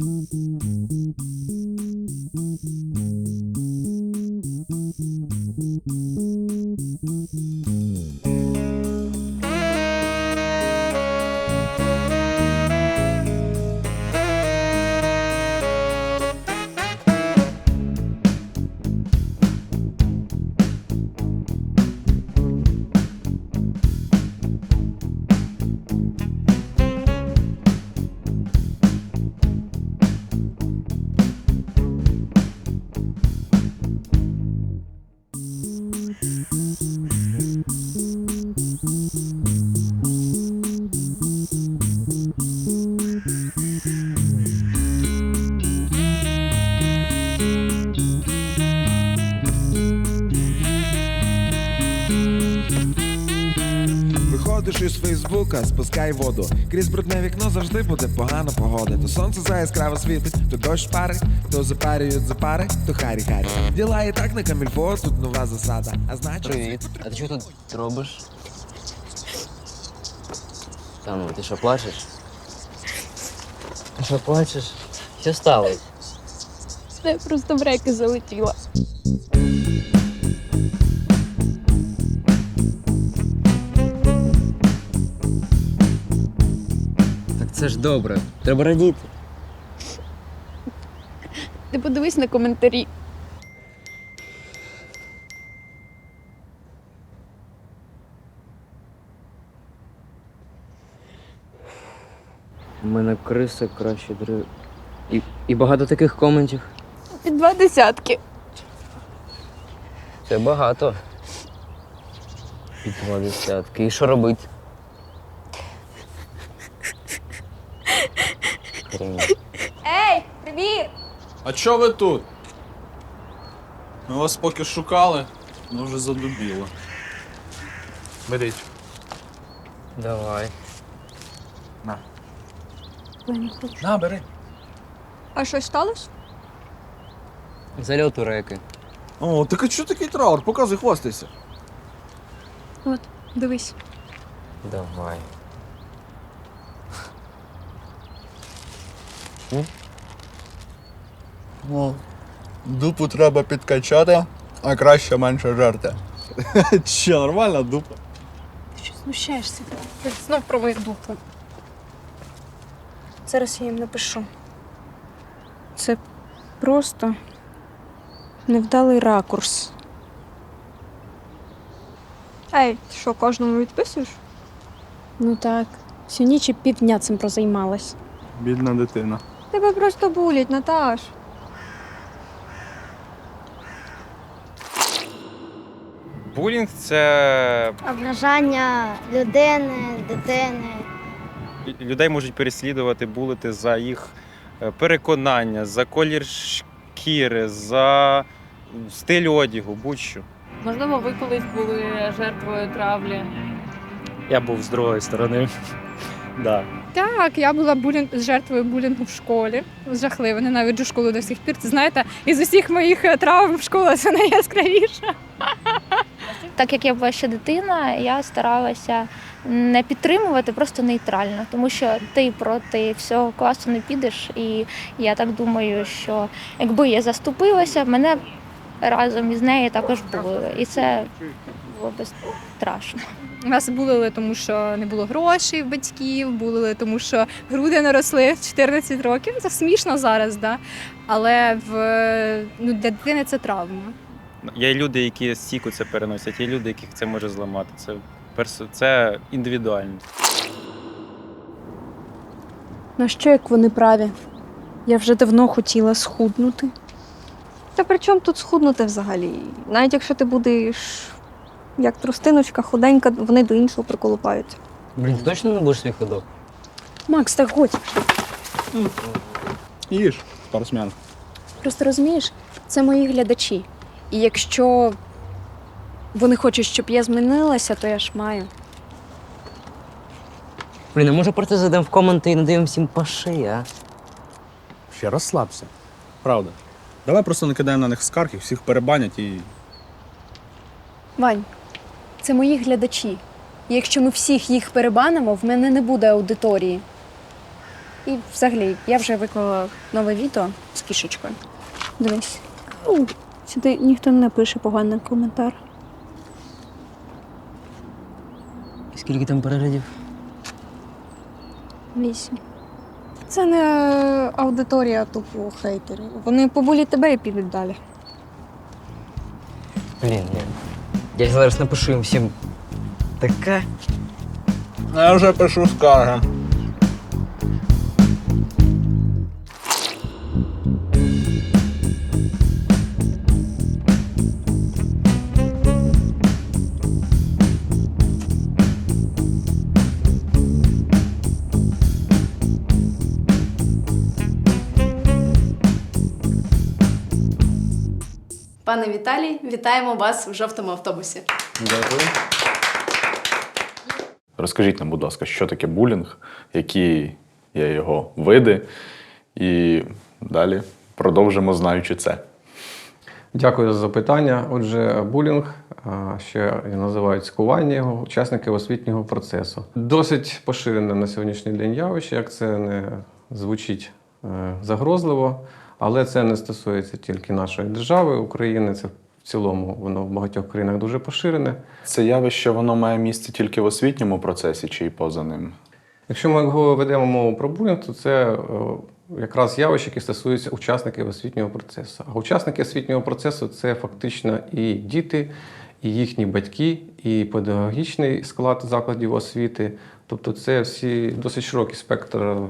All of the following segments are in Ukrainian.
Mm-hmm. Виходиш із Фейсбука, спускай воду. Крізь брудне вікно завжди буде погана погода. То сонце за яскраво світить, то дощ парить, то запарюють запари, то харі-харі. Діла і так на камільфо, тут нова засада. А значить, Привіт. А ти що тут робиш? Та ну, ти що плачеш? Ти що плачеш? Що сталося? Я просто в реки залетіла. Це ж добре. Треба радіти. Ти подивись на коментарі. У мене криси краще дрив. І, і багато таких коментів. І два десятки. Це багато. Під два десятки. І що робить? Привіт. Ей, привіт! А чо ви тут? Ми вас поки шукали, ми вже задубіло. Беріть. Давай. На, бери. А щось сталося? Зальот у реки. О, так а чого такий траур? Показуй, хвастайся. От, дивись. Давай. О, дупу треба підкачати, а краще менше жерти. Че, нормальна дупа? Ти Що знущаєшся? Ти знов про мою дупу. Зараз я їм напишу. Це просто невдалий ракурс. Ей, ти що, кожному відписуєш? Ну так, всю ніч і півдня цим прозаймалась. Бідна дитина. Тебе просто булять, Наташ. Булінг це Ображання людини, дитини. людей можуть переслідувати, булити за їх е, переконання, за колір шкіри, за стиль одягу, будь-що. Можливо, ви колись були жертвою травлі. Я був з другої сторони. Да. Так, я була булінг, жертвою булінгу в школі. Жахливо, ненавиджу школу до сих пір. Це знаєте, із усіх моїх е, травм школа це найяскравіша. Так як я була ще дитина, я старалася не підтримувати, просто нейтрально, тому що ти проти всього класу не підеш. І я так думаю, що якби я заступилася, мене разом із нею також було. І це було б страшно. Нас булили, тому що не було грошей в батьків, булили, тому що груди не росли в 14 років. Це смішно зараз, да? але в, ну, для дитини це травма. Є люди, які стійко це переносять, є люди, яких це може зламати. Це це індивідуально. На що як вони праві? Я вже давно хотіла схуднути. Та при чому тут схуднути взагалі? Навіть якщо ти будеш як тростиночка, худенька, вони до іншого приколупаються. Блін, ти точно не будеш свій ходок? Макс, так годь. Їж, спортсмен. Просто розумієш, це мої глядачі. І якщо вони хочуть, щоб я змінилася, то я ж маю. Блін, а може просто зайдемо в коменти і надаємо всім по шиї, а? Ще розслабся. Правда. Давай просто накидаємо на них скарг і всіх перебанять і. Вань, це мої глядачі. І якщо ми всіх їх перебанимо, в мене не буде аудиторії. І взагалі, я вже виклала нове відео з кішечкою. Дивись. Сюди ніхто не напише поганий коментар. Скільки там переглядів? Вісім. Це не аудиторія тупо хейтерів. Вони побулять тебе і підуть далі. Блін, я, я зараз напишу їм всім. Така. Я вже пишу скарги. Пане Віталій, вітаємо вас в жовтому автобусі. Дякую. Розкажіть нам, будь ласка, що таке булінг, які є його види, і далі продовжимо, знаючи це. Дякую за запитання. Отже, булінг, ще називають цькування його, учасники освітнього процесу. Досить поширене на сьогоднішній день явище, як це не звучить е, загрозливо, але це не стосується тільки нашої держави, України. Це в цілому воно в багатьох країнах дуже поширене. Це явище воно має місце тільки в освітньому процесі чи й поза ним. Якщо ми ведемо мову про булінг, то це е, якраз явище, яке стосується учасників освітнього процесу. А учасники освітнього процесу це фактично і діти, і їхні батьки, і педагогічний склад закладів освіти. Тобто, це всі досить широкий спектр е,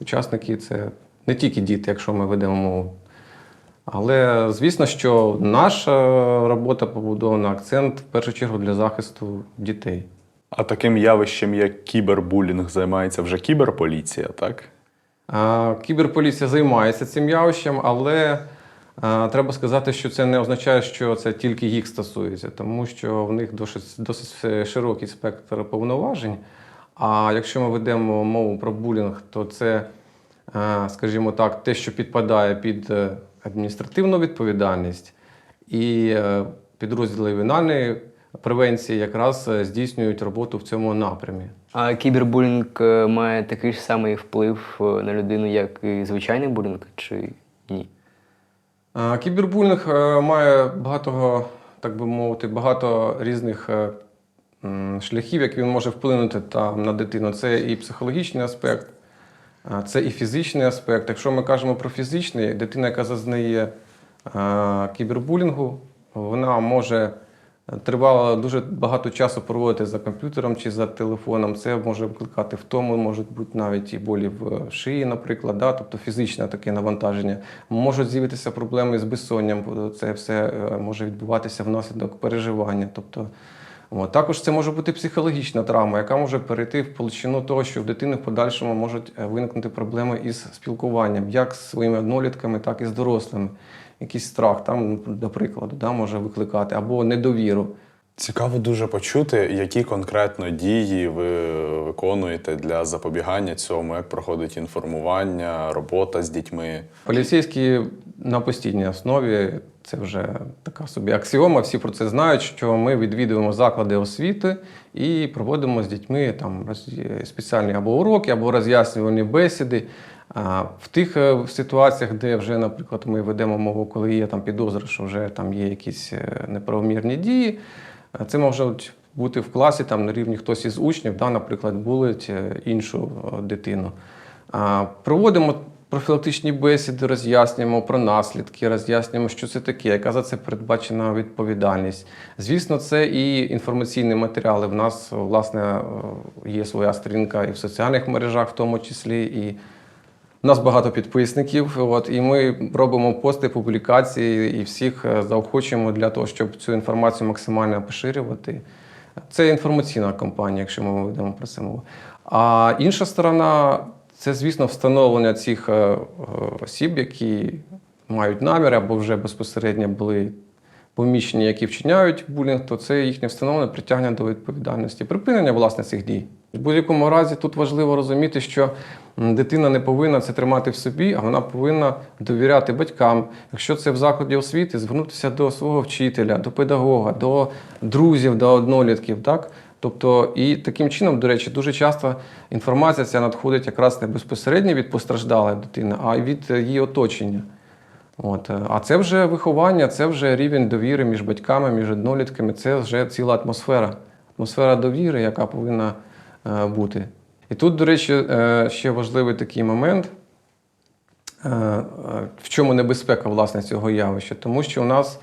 учасників. Це не тільки діти, якщо ми ведемо мову. Але звісно, що наша робота побудована акцент в першу чергу для захисту дітей. А таким явищем, як кібербулінг, займається вже кіберполіція, так? А, Кіберполіція займається цим явищем, але а, треба сказати, що це не означає, що це тільки їх стосується, тому що в них досить, досить широкий спектр повноважень. А якщо ми ведемо мову про булінг, то це, скажімо так, те, що підпадає під е, адміністративну відповідальність, і е, підрозділи ювенальної превенції якраз е, здійснюють роботу в цьому напрямі. А кібербулінг е, має такий ж самий вплив е, на людину, як і звичайний булінг, чи ні? Кібербулінг е, має багато, так би мовити, багато різних е, шляхів, як він може вплинути там, на дитину. Це і психологічний аспект, це і фізичний аспект. Якщо ми кажемо про фізичний, дитина, яка зазнає кібербулінгу, вона може тривало дуже багато часу проводити за комп'ютером чи за телефоном. Це може викликати втому, можуть бути навіть і болі в шиї, наприклад, да? тобто фізичне таке навантаження. Можуть з'явитися проблеми з безсонням, бо це все е, може відбуватися внаслідок переживання. Тобто, От. Також це може бути психологічна травма, яка може перейти в площину того, що в дитини в подальшому можуть е, виникнути проблеми із спілкуванням, як з своїми однолітками, так і з дорослими. Якийсь страх, там, до прикладу, да, може викликати, або недовіру. Цікаво дуже почути, які конкретно дії ви виконуєте для запобігання цьому, як проходить інформування, робота з дітьми. Поліцейські на постійній основі це вже така собі аксіома. Всі про це знають, що ми відвідуємо заклади освіти і проводимо з дітьми там спеціальні або уроки, або роз'яснювальні бесіди. А в тих е, ситуаціях, де вже, наприклад, ми ведемо мову, коли є там підозра, що вже там є якісь е, неправомірні дії, це можуть бути в класі там на рівні хтось із учнів, да, наприклад, булить е, іншу е, дитину. Проводимо профілактичні бесіди, роз'яснюємо про наслідки, роз'яснюємо, що це таке, яка за це передбачена відповідальність. Звісно, це і інформаційні матеріали. В нас, власне, е, є своя сторінка і в соціальних мережах, в тому числі. і у нас багато підписників, от, і ми робимо пости, публікації і всіх е, заохочуємо для того, щоб цю інформацію максимально поширювати. Це інформаційна кампанія, якщо ми ведемо про це мову. А інша сторона це, звісно, встановлення цих е, осіб, які мають наміри або вже безпосередньо були поміщені, які вчиняють булінг, то це їхнє встановлення притягнення до відповідальності, припинення власне цих дій. В будь-якому разі тут важливо розуміти, що дитина не повинна це тримати в собі, а вона повинна довіряти батькам. Якщо це в закладі освіти, звернутися до свого вчителя, до педагога, до друзів, до однолітків, так? Тобто, і таким чином, до речі, дуже часто інформація ця надходить якраз не безпосередньо від постраждалої дитини, а від е, її оточення. От. е, А це вже виховання, це вже рівень довіри між батьками, між однолітками, це вже ціла атмосфера. Атмосфера довіри, яка повинна бути. І тут, до речі, е, ще важливий такий момент. Е, е, В чому небезпека власне цього явища? Тому що у нас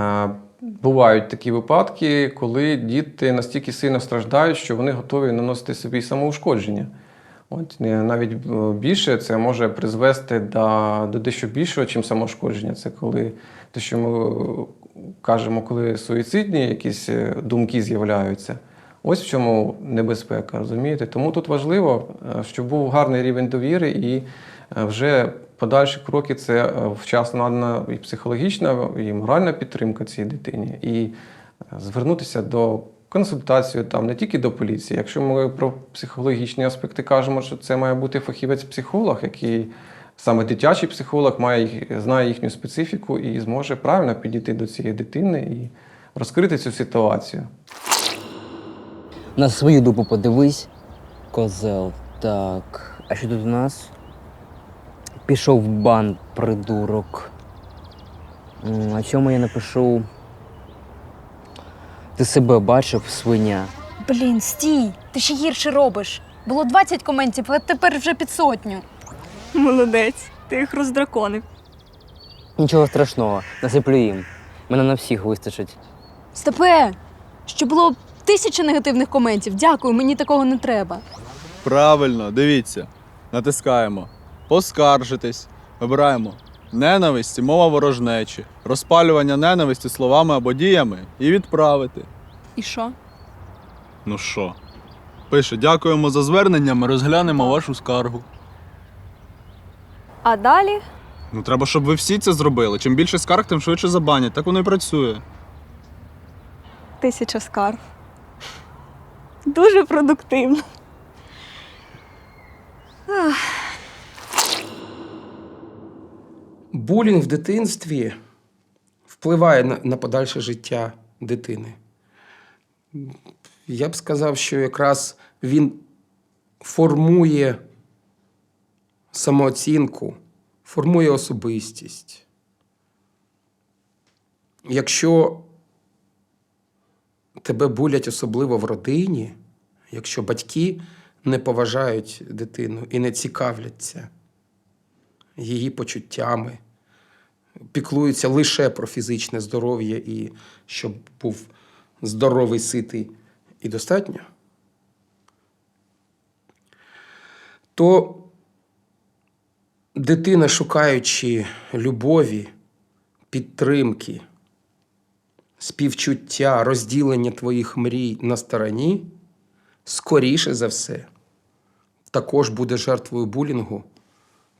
е, бувають такі випадки, коли діти настільки сильно страждають, що вони готові наносити собі самоушкодження. От е, навіть е, більше це може призвести до, до дещо більшого, чим самошкодження. Це коли те, що ми е, кажемо, коли суїцидні якісь е, думки з'являються. Ось в чому небезпека, розумієте? Тому тут важливо, е, щоб був гарний рівень довіри, і е, вже подальші кроки це е, вчасно надана і психологічна, і моральна підтримка цій дитині, і звернутися до консультації там не тільки до поліції. Якщо ми про психологічні аспекти кажемо, що це має бути фахівець-психолог, який саме дитячий психолог має знає їхню специфіку і зможе правильно підійти до цієї дитини і розкрити цю ситуацію. На свою дупу подивись, козел. Так. А що тут у нас? Пішов в бан, придурок. А цьому я напишу. Ти себе бачив, свиня. Блін, стій! Ти ще гірше робиш. Було 20 коментів, а тепер вже під сотню. Молодець, ти їх роздраконив. Нічого страшного, насиплю їм. Мене на всіх вистачить. Степе! Що було тисяча негативних коментів. Дякую, мені такого не треба. Правильно, дивіться. Натискаємо. Поскаржитись. Вибираємо ненависть і мова ворожнечі, розпалювання ненависті словами або діями і відправити. І що? Ну що? Пише, дякуємо за звернення, ми розглянемо вашу скаргу. А далі Ну треба, щоб ви всі це зробили. Чим більше скарг, тим швидше забанять. Так воно і працює. тисяча скарг. Дуже продуктивно. Булінг в дитинстві впливає на, на подальше життя дитини. Я б сказав, що якраз він формує самооцінку, формує особистість. Якщо тебе булять особливо в родині, якщо батьки не поважають дитину і не цікавляться її почуттями, піклуються лише про фізичне здоров'я і щоб був здоровий, ситий і достатньо, то дитина, шукаючи любові, підтримки, співчуття, розділення твоїх мрій на стороні, скоріше за все, також буде жертвою булінгу,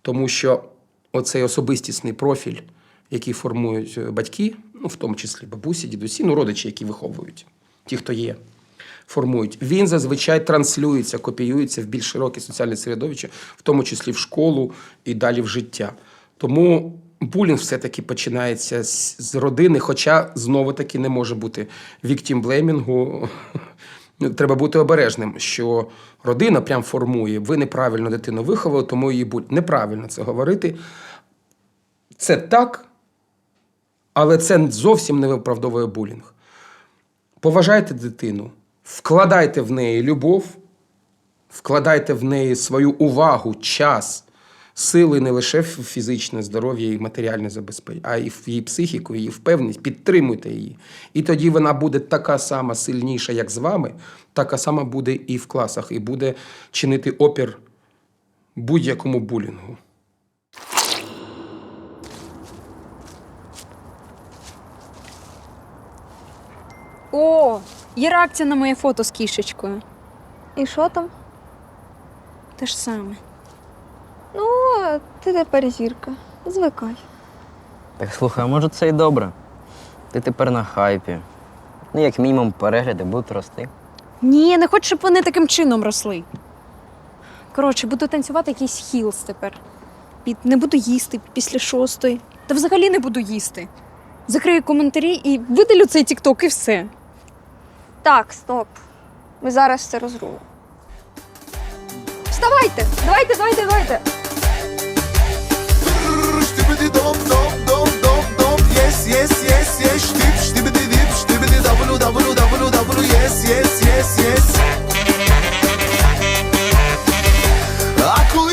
тому що оцей особистісний профіль, який формують е, батьки, ну в тому числі бабусі, дідусі, ну родичі, які виховують, ті, хто є, формують, він зазвичай транслюється, копіюється в більш широке соціальне середовище, в тому числі в школу і далі в життя. Тому булінг все-таки починається з з родини, хоча знову таки не може бути віктімблеймінгу. Ну, Треба бути обережним, що родина прям формує. Ви неправильно дитину виховали, тому її будь. Неправильно це говорити. Це так, але це зовсім не виправдовує булінг. Поважайте дитину, вкладайте в неї любов, вкладайте в неї свою увагу, час, сили не лише в фізичне здоров'я і матеріальне забезпечення, а й в її психіку, її впевненість, підтримуйте її. І тоді вона буде така сама сильніша, як з вами, така сама буде і в класах, і буде чинити опір будь-якому булінгу. О, є реакція на моє фото з кішечкою. І що там? Те ж саме. Ну, ти тепер зірка. Звикай. Так слухай, а може це і добре. Ти тепер на хайпі. Ну, як мінімум, перегляди будуть рости. Ні, не хочу, щоб вони таким чином росли. Коротше, буду танцювати якийсь хілс тепер. І не буду їсти після шостої. Та взагалі не буду їсти. Закрию коментарі і видалю цей тікток і все. Так, стоп. Ми зараз це розрулимо. Вставайте! Давайте, давайте, давайте! ştibidi dom dom dom dom yes yes yes yes. Ştip ştibidi dip ştibidi w w w w. Yes yes yes yes. Akıl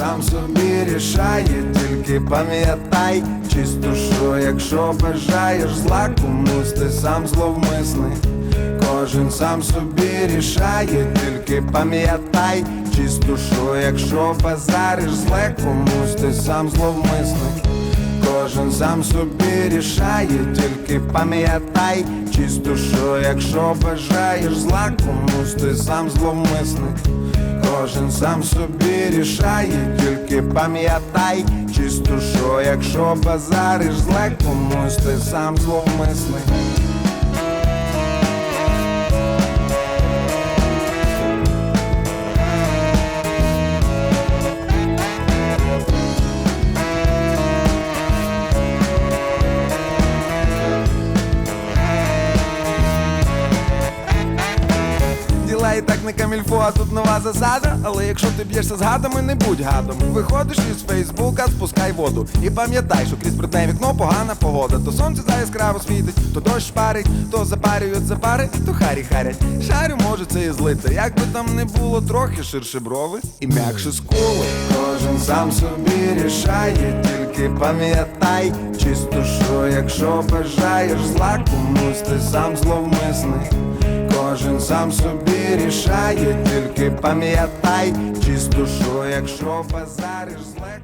сам собі рішає, тільки пам'ятай, чисто що, якщо бажаєш зла комусь, ти сам зловмисний. Кожен сам собі рішає, тільки пам'ятай, чисто що, якщо базариш зле комусь, ти сам зловмисний. Кожен сам собі рішає, тільки пам'ятай, чисто що, якщо бажаєш зла комусь, ти сам зловмисник. Кожен сам собі рішає, тільки пам'ятай, чисто що, якщо базариш зле комусь, ти сам зловмисник. Не камільфо, а тут нова засада. Але якщо ти б'єшся з гадами, не будь гадом. Виходиш із Фейсбука, спускай воду. І пам'ятай, що крізь брудне вікно погана погода. То сонце яскраво світить, то дощ парить, то запарюють запари, то харі харять. Шарю може це і злити. Як би там не було, трохи ширше брови і м'якше скули. Кожен сам собі рішає, тільки пам'ятай, чисто що, якщо бажаєш зла комусь, ти сам зловмисний. Кожен сам собі рішає, тільки пам'ятай, чисто душу, якщо базариш зле